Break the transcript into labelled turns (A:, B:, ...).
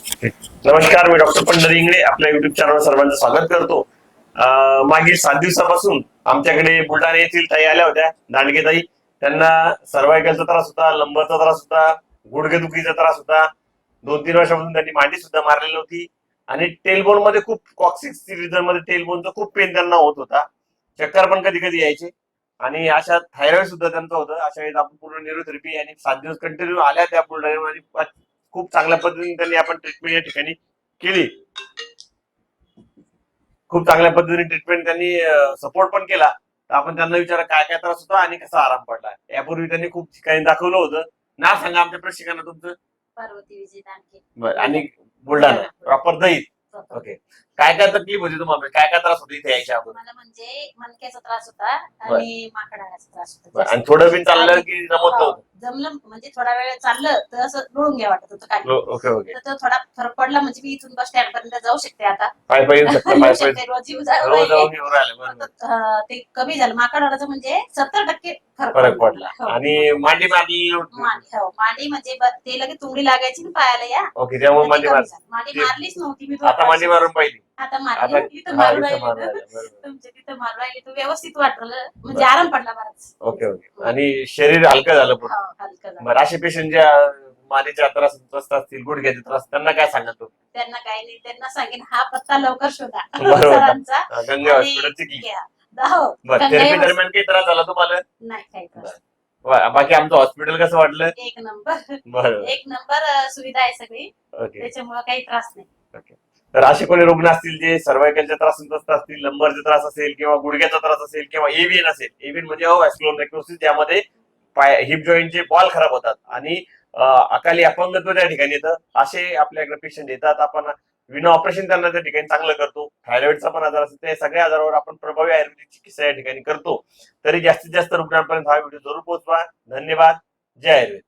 A: नमस्कार मी डॉक्टर पंढरी इंगळे आपल्या युट्यूब चॅनलवर सर्वांचं स्वागत करतो. मागील सात दिवसापासून आमच्याकडे बुलढाणा येथील ताई आल्या होत्या दांडगे ताई त्यांना सर्वायकलचा त्रास होता लंबरचा त्रास होता गुडघेदुखीचा त्रास होता. दोन तीन वर्षापासून त्यांनी मांडी सुद्धा मारलेली होती. आणि टेलबोनमध्ये खूप कॉक्सिक्स रिजनमध्ये टेलबोनचा खूप पेन त्यांना होत होता. चक्कर पण कधी कधी यायचे. आणि अशा थायरॉइड सुद्धा त्यांचं होतं. अशा वेळेस आपण पूर्ण न्यूरोथेरपी आणि सात दिवस कंटिन्यू आल्या त्या बुलढाण्यामध्ये. आणि खूप चांगल्या पद्धतीने त्यांनी आपण ट्रीटमेंट या ठिकाणी केली. खूप चांगल्या पद्धतीने ट्रीटमेंट त्यांनी सपोर्ट पण केला. तर आपण त्यांना विचारा काय काय त्रास होता आणि कसा आराम पडला. यापूर्वी त्यांनी खूप ठिकाणी दाखवलं होतं. ना सांगा आमच्या प्रेक्षकांना तुमचं.
B: पार्वती विजय
A: आणि बुलढाणा. प्रॉपर दहीत. ओके. काय काय तकलीफ होती तुम्हाला? काय काय त्रास होते इथे यायच्या अगोदर?
B: मला म्हणजे मणक्याचा त्रास होता आणि माकडाचा त्रास होता.
A: आणि. थोडं बिन चाललं की जमत
B: हो,
A: नव्हतं.
B: जमलं म्हणजे थोडा वेळ चाललं तर असं लोळून घ्या वाटत होतं काही
A: ओके ओके
B: तर तो थोडा फरक पडला म्हणजे मी इथून बस स्टँड पर्यंत जाऊ शकते आता
A: पाय पाय येऊ शकता पाय पाय
B: शकते, रोज येऊ जाऊ
A: रोज
B: राहिले.
A: जाऊन येऊन राहिले बरोबर
B: तर, अं, ते कमी झालं माकडाचं म्हणजे सत्तर टक्के फरक
A: पडला
B: हो.
A: आणि मांडी.
B: मांडी हो, मांडी म्हणजे ब- ते लगे तुंबडी लागायची ना पायाला या
A: ओके त्यामुळे
B: तर ते
A: मांडी
B: कमी
A: मार
B: झालं. मांडी
A: ते-
B: मारलीच नव्हती मी
A: आता मांडी. मारून पाहिली
B: आता
A: आता
B: मारली इथं
A: हा,
B: मारू
A: इथं
B: राहिली
A: बरोबर.
B: तुमच्या तिथं मारू राहिली तर व्यवस्थित वाटलं. म्हणजे आराम पडला बराच.
A: Okay okay. आणि शरीर हलकं झालं पूर्ण
B: हो, हलकं झालं.
A: बरं असे पेशंट ज्या मानेच्या त्रास त्रस्त असतील गुडघ्याचे त्रास त्यांना काय सांगा तो
B: त्यांना काही नाही. त्यांना सांगेन हा पत्ता लवकर शोधा.
A: बरोबर.
B: सरांचा.
A: गंगा
B: आणि घ्या. हो,
A: बरं
B: गंगा
A: थेरपी
B: एवढंच.
A: दरम्यान काही त्रास झाला तुम्हाला?
B: नाही काही त्रास.
A: वा- बाकी आमचं हॉस्पिटल कसं वाटलं?
B: एक नंबर.
A: बरं
B: एक नंबर अं, सुविधा आहे सगळी.
A: ओके.
B: त्याच्यामुळे काही त्रास नाही.
A: तर असे कोणी रुग्ण असतील जे सर्वायकलच्या त्रासग्रस्त असतील लंबरचा त्रास असेल किंवा गुडघ्याचा त्रास असेल किंवा एव्हीएन असेल एव्हीएन म्हणजे अवॅस्क्युलर नेक्रोसिस ज्यामध्ये पाय हिप जॉईंटचे बॉल खराब होतात. आणि अकाली अपंगत्व त्या ठिकाणी येतं. असे आपल्याकडे पेशंट येतात. आपण विना ऑपरेशन त्यांना त्या ठिकाणी चांगलं करतो. थायरॉइडचा पण आजार असेल त्या सगळ्या आजारावर आपण प्रभावी आयुर्वेदिक चिकित्सा या ठिकाणी करतो. तरी जास्तीत जास्त रुग्णांपर्यंत हा व्हिडिओ जरूर पोहोचवा. धन्यवाद. जय आयुर्वेद.